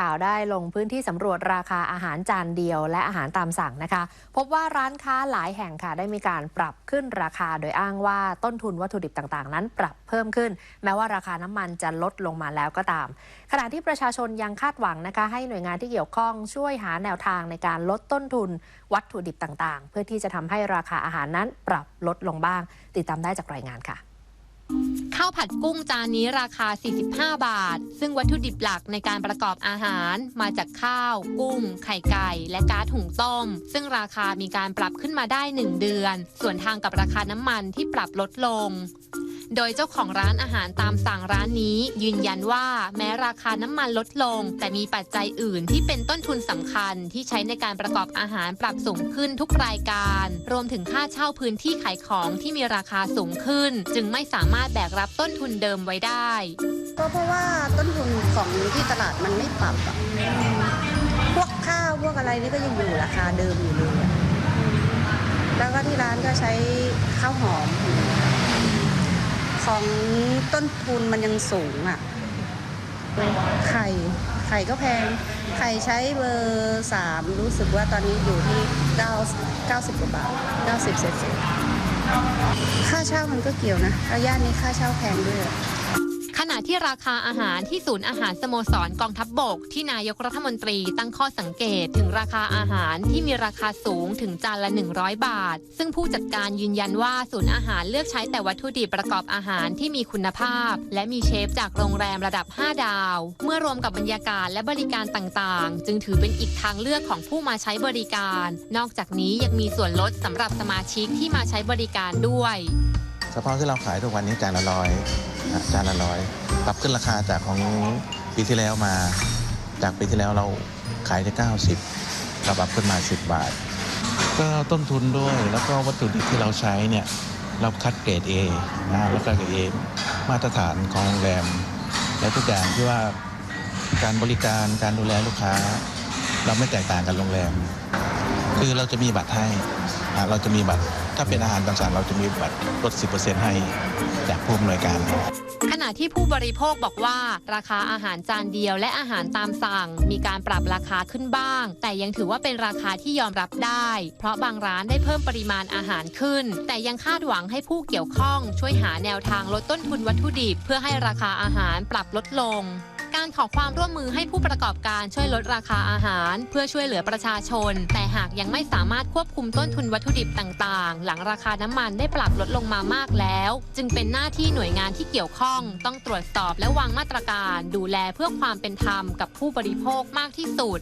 ข่าวได้ลงพื้นที่สำรวจราคาอาหารจานเดียว และอาหารตามสั่งนะคะ พบว่าร้านค้าหลายแห่งค่ะได้มีการปรับขึ้นราคาโดยอ้างว่าต้นทุนวัตถุดิบต่างๆ นั้นปรับเพิ่มขึ้น แม้ว่าราคาน้ำมันจะลดลงมาแล้วก็ตาม ขณะที่ประชาชนยังคาดหวังนะคะ ให้หน่วยงานที่เกี่ยวข้องช่วยหาแนวทางในการลดต้นทุนวัตถุดิบต่างๆ เพื่อที่จะทำให้ราคาอาหารนั้นปรับลดลงบ้าง ติดตามได้จากรายงานค่ะาวผัดกุ้งจานนี้ราคา 45 บาท ซึ่งวัตถุดิบหลักในการประกอบอาหารมาจากข้าว กุ้ง ไข่ไก่ และก๊าซหุงต้ม ซึ่งราคามีการปรับขึ้นมาได้ 1 เดือน ส่วนทางกับราคาน้ำมันที่ปรับลดลง โดยเจ้าของร้านอาหารตามสั่งร้านนี้ ยืนยันว่าแม้ราคาน้ำมันลดลง แต่มีปัจจัยอื่นที่เป็นต้นทุนสำคัญที่ใช้ในการประกอบอาหารปรับสูงขึ้นทุกรายการ รวมถึงค่าเช่าพื้นที่ขายของที่มีราคาสูงขึ้น จึงไม่สามารถแบกรับต้นทุนเดิมไว้ได้ก็เพราะว่าต้นทุนของที่ตลาดมันไม่ปรับอะพวกข้าวพวกอะไรนี่ก็ยังอยู่ราคาเดิมอยู่เลยแล้วก็ที่ร้านก็ใช้ข้าวหอม ของต้นทุนมันยังสูงอะ ไข่ ไข่ก็แพง ไข่ใช้เบอร์สามรู้สึกว่าตอนนี้อยู่ที่9 90กว่าบาท90เศษค่าเช่ามันก็เกี่ยวนะระยะนี้ค่าเช่าแพงด้วย ณะที่ราคาอาหารที่ศูนย์อาหารสโมสรกองทัพบบก ที่นายกรัฐมนตรีตั้งข้อสังเกตถึงราคาอาหารที่มีราคาสูงถึงจานละ 100 บาท ซึ่งผู้จัดการยืนยันว่าศูนย์อาหารเลือกใช้แต่วัตถุดิบประกอบอาหารที่มีคุณภาพ และมีเชฟจากโรงแรมระดับ 5 ดาว เมื่อรวมกับบรรยากาศและบริการต่างๆ จึงถือเป็นอีกทางเลือกของผู้มาใช้บริการ นอกจากนี้ยังมีส่วนลดสำหรับสมาชิกที่มาใช้บริการด้วย เฉพาะที่เราขายทุกวันนี้จานละร้อยจานละร้อยปรับขึ้นราคาจากของปีที่แล้วมา จากปีที่แล้วเราขายได้90เราปรับขึ้นมา 10 บาท ก็ต้นทุนด้วยแล้วก็วัตถุดิบที่เราใช้เนี่ยเราคัดเกรด A นะแล้วก็เกรด A มาตรฐานของโรงแรม และทุกอย่างที่ว่าการบริการการดูแลลูกค้า เราไม่แตกต่างกันโรงแรม คือเราจะมีบัตรให้เราจะมีบัตร ถ้าเป็นอาหารตามสั่งเราจะมีบัตรลด 10%ให้จากผู้อำนวยการ ขณะที่ผู้บริโภคบอกว่า ราคาอาหารจานเดียวและอาหารตามสั่ง มีการปรับราคาขึ้นบ้าง แต่ยังถือว่าเป็นราคาที่ยอมรับได้ เพราะบางร้านได้เพิ่มปริมาณอาหารขึ้น แต่ยังคาดหวังให้ผู้เกี่ยวข้อง ช่วยหาแนวทางลดต้นทุนวัตถุดิบ เพื่อให้ราคาอาหารปรับลดลง การขอความร่วมมือให้ผู้ประกอบการช่วยลดราคาอาหาร เพื่อช่วยเหลือประชาชน แต่หากยังไม่สามารถควบคุมต้นทุนวัตถุดิบต่างๆ หลังราคาน้ำมันได้ปรับลดลงมามากแล้ว จึงเป็นหน้าที่หน่วยงานที่เกี่ยวข้อง ต้องตรวจสอบและวางมาตรการ ดูแลเพื่อความเป็นธรรมกับผู้บริโภคมากที่สุด